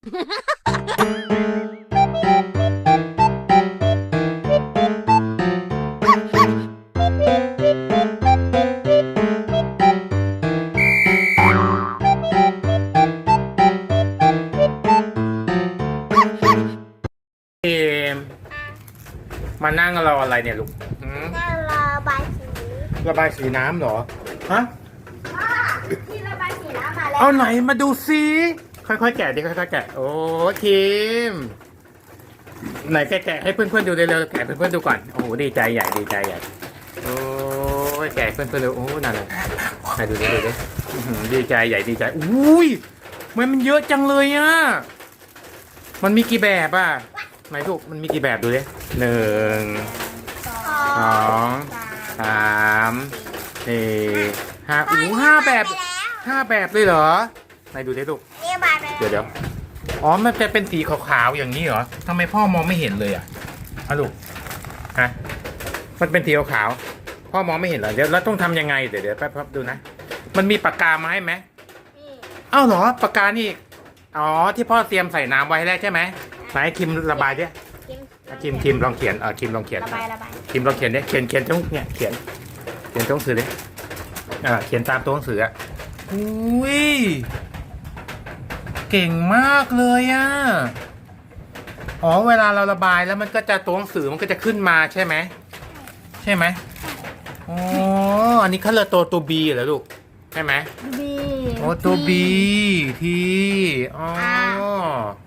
เกมมานั่งรออะไรเนี่ยลูกหืมน่ารอบายสีระบายสีน้ำเหรอ ฮะพ่อที่ระบายสีน้ำมาแล้ว เอาไหนมาดูซิ ค่อยๆแกะดิค่อยๆแกะ โอ้คิมไหนแกะให้เพื่อนๆดูเร็วๆแกะให้เพื่อนๆดูก่อนโอ้ดีใจใหญ่ดีใจใหญ่โอ้ยแกะเพื่อนๆดูโอ้นั่นน่ะไหนดูดิดูดิดีใจใหญ่ดีใจอุ้ยมันมันเยอะจังเลยอะมันมีกี่แบบอะไหนลูกมันมีกี่แบบดูดิหนึ่งสองสามสี่ห้าอู้ห้าแบบห้าแบบเลยเหรอไหนดูดิลูก เดี๋ยวเดี๋ยวอ๋อ มันจะเป็นสีขาวๆอย่างนี้เหรอทำไมพ่อมองไม่เห็นเลยอะอะลูกฮะมันเป็นสีขาวๆพ่อมองไม่เห็นเหรอเดี๋ยวเราต้องทำยังไงเดี๋ยวเดี๋ยวแป๊บๆดูนะ มันมีปากกามาให้ไหมนี่อ้าวเหรอปากกานี่อ๋อที่พ่อเตรียมใส่น้ำไว้แล้วใช่ไหมไหนคิมระบายดิคิมอะคิมคิมลองเขียนเออคิมลองเขียน ระบายระบายคิมลองเขียนดิเขียนเขียนตรงเนี่ยเขียนเขียนตรงหนังสือดิอ่าเขียนตามตัวหนังสืออะอุ้ย เก่งมากเลยอะ อ๋อเวลาเราระบายแล้วมันก็จะตัวหนังสือมันก็จะขึ้นมาใช่ไหม ใช่ไหมอ๋อ อันนี้เขาเรียกตัวตัวบีเหรอลูก ใช่ไหมบีโอ้ตัวบีทีอ๋อ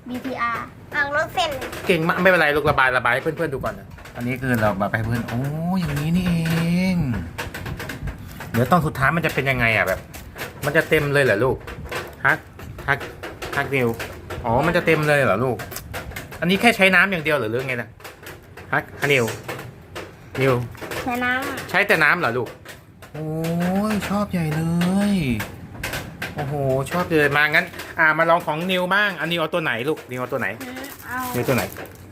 BTR อ่างรถเส้นเลยเก่งมากไม่เป็นไรลูกระบายระบายให้เพื่อนๆดูก่อนนะอันนี้คือเราระบายให้เพื่อนโอ้อย่างนี้นี่เอง เดี๋ยวตอนสุดท้ายมันจะเป็นยังไงอะแบบ มันจะเต็มเลยเหรอลูกฮักฮัก ฮักนิวอ๋อ มันจะเต็มเลยเหรอลูก อันนี้แค่ใช้น้ำอย่างเดียวเหรือเรื่องไงนะฮักฮักนิวนิว ใช้น้ใช้แต่น้ำเหรอลูก โอ้ยชอบใหญ่เลย โอ้โห ชอบเลยมางั้น อ่ามาลองของนิวบ้าง อันนิวเอาตัวไหนลูก นิวเอาตัวไหนำเอานิวตัวไหน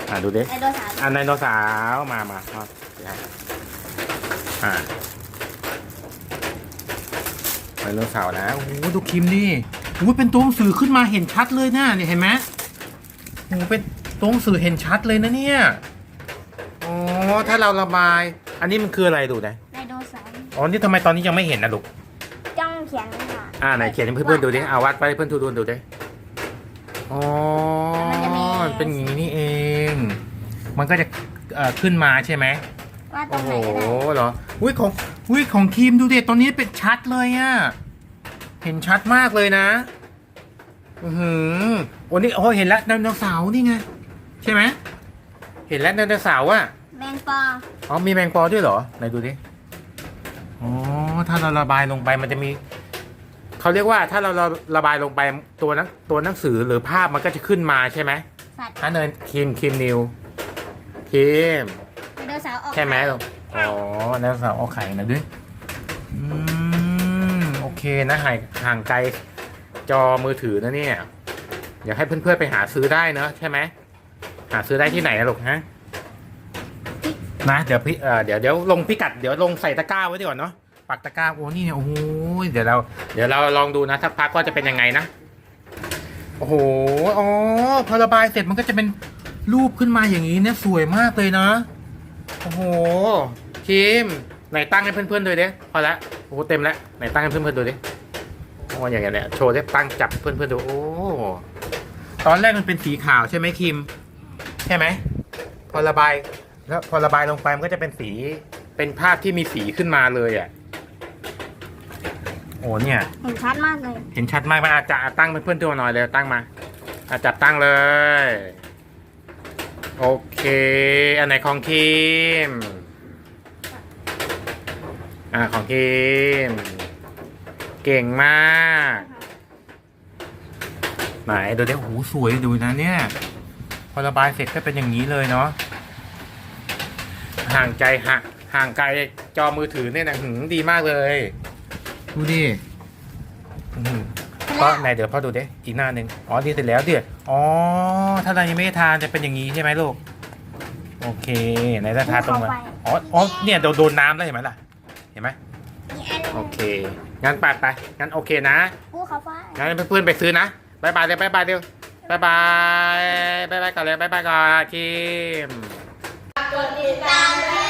อ่าดูดิไดโนเสาร์อันไดโนเสาร์มามามาเดี๋ยวอ่าไดโนเสาร์นะ โอ้โหดูคิมดิโอ้โหเป็นตัวหนังสือขึ้นมาเห็นชัดเลยนะเนี่ยเห็นไหมโอ้โหเป็นตัวหนังสือเห็นชัดเลยนะเนี่ยอ๋อถ้าเราระบาย อันนี้มันคืออะไรดูนะไดโนเสาร์อ๋อนี่ทำไมตอนนี้ยังไม่เห็นนะลูกจ้องเขียนไว้หน่อยอ่าไหนเขียนให้เพื่อนๆดูดิเอาวาดไปให้เพื่อนๆดูดูดิอ๋อมันเป็นอย่างนี้นี่เอง มันก็จะเอ่อขึ้นมาใช่ไหมว่าตรโอ้งโหไหนก็ได้ เหรออุ้ยของอุ้ยของทีมดูเด็ดตอนนี้เป็นชัดเลยอะ เห็นชัดมากเลยนะ อือหือโอ้นี่โอ้เห็นแล้วไดโนเสาร์นี่ไง ใช่ไหม เห็นแล้วไดโนเสาร์อะแมงปออ๋อมีแมงปอด้วยเหรอ ไหนดูดิ อ๋อ ถ้าเราระบายลงไปมันจะมี เขาเรียกว่าถ้าเราระบายลงไปตัวหนังตัวหนังสือหรือภาพมันก็จะขึ้นมาใช่ไหมสัตว์ถ้าเนินคิมคิมนิวคิมไดโนเสาร์ออกใช่ไหมลูกอ๋อไดโนเสาร์เอาไข่นะด้วยอืมโอ เคนะห่างห่างไกลจอมือถือนะเนี่ยอยากให้เพื่อนๆไปหาซื้อได้เนอะใช่ไหมหาซื้อได้ที่ไหนนะลูกฮะนะเดี๋ยวพี่เอ่อเดี๋ยวเดี๋ยวลงพิกัดเดี๋ยวลงใส่ตะกร้าไว้ดีกว่าเนาะปักตะกร้าโอ้นี่เนี่ยโอ้โหเดี๋ยวเรา เดี๋ยวเราลองดูนะสักพักว่าจะเป็นยังไงนะโอ้โหอ๋อพอระบายเสร็จมันก็จะเป็นรูปขึ้นมาอย่างนี้เนี่ยสวยมากเลยนะโอ้โหคิม ไหนตั้งให้เพื่อนๆดูดิพอละโอ้โหเต็มแล้วไหนตั้งให้เพื่อนๆดูดิโอ้อย่างเงี้ยเนี่ยโชว์ได้ตั้งจับเพื่อนๆดูโอ้ตอนแรกมันเป็นสีขาวใช่ไหมคิม ใช่ไหมพอระบายแล้วพอระบายลงไปมันก็จะเป็นสีเป็นภาพที่มีสีขึ้นมาเลยอะโอ้เนี่ย เห็นชัดมากเลย เห็นชัดมากไหมอาจจะตั้งเป็นเพื่อนตัวหน่อยเลยตั้งมาอาจับตั้งเลย โอเค อันไหนของคิม อ่าของคิมเก่งมาก ไหนดูดิโอ้โหสวยดูนะเนี่ย พอระบายเสร็จก็เป็นอย่างนี้เลยเนาะ ห่างใจห่างห่างไกลจอมือถือเนี่ยนะหืมดีมากเลย ดูดิอื้อหือก็ไหนเดี๋ยวพ่อดูดิอีกหน้าหนึ่งอ๋อดีเสร็จแล้วเดี๋ยวอ๋อ ถ้าเรายังไม่ได้ทานจะเป็นอย่างนี้ใช่ไหมลูก โอเคไหนจะทาตรงไหนอ๋ออ๋อเนี่ยโดนโดนน้ำแล้วเห็นไหมล่ะ เห็นไหมโอเคงั้นปัดไปงั้นโอเคนะกูางั้นเพื่อนๆไปซื้อนะบายบายเร็วบายบายเร็วบายบายบายบายก่อนเลยบายบายก่อนทีมกดติดตาม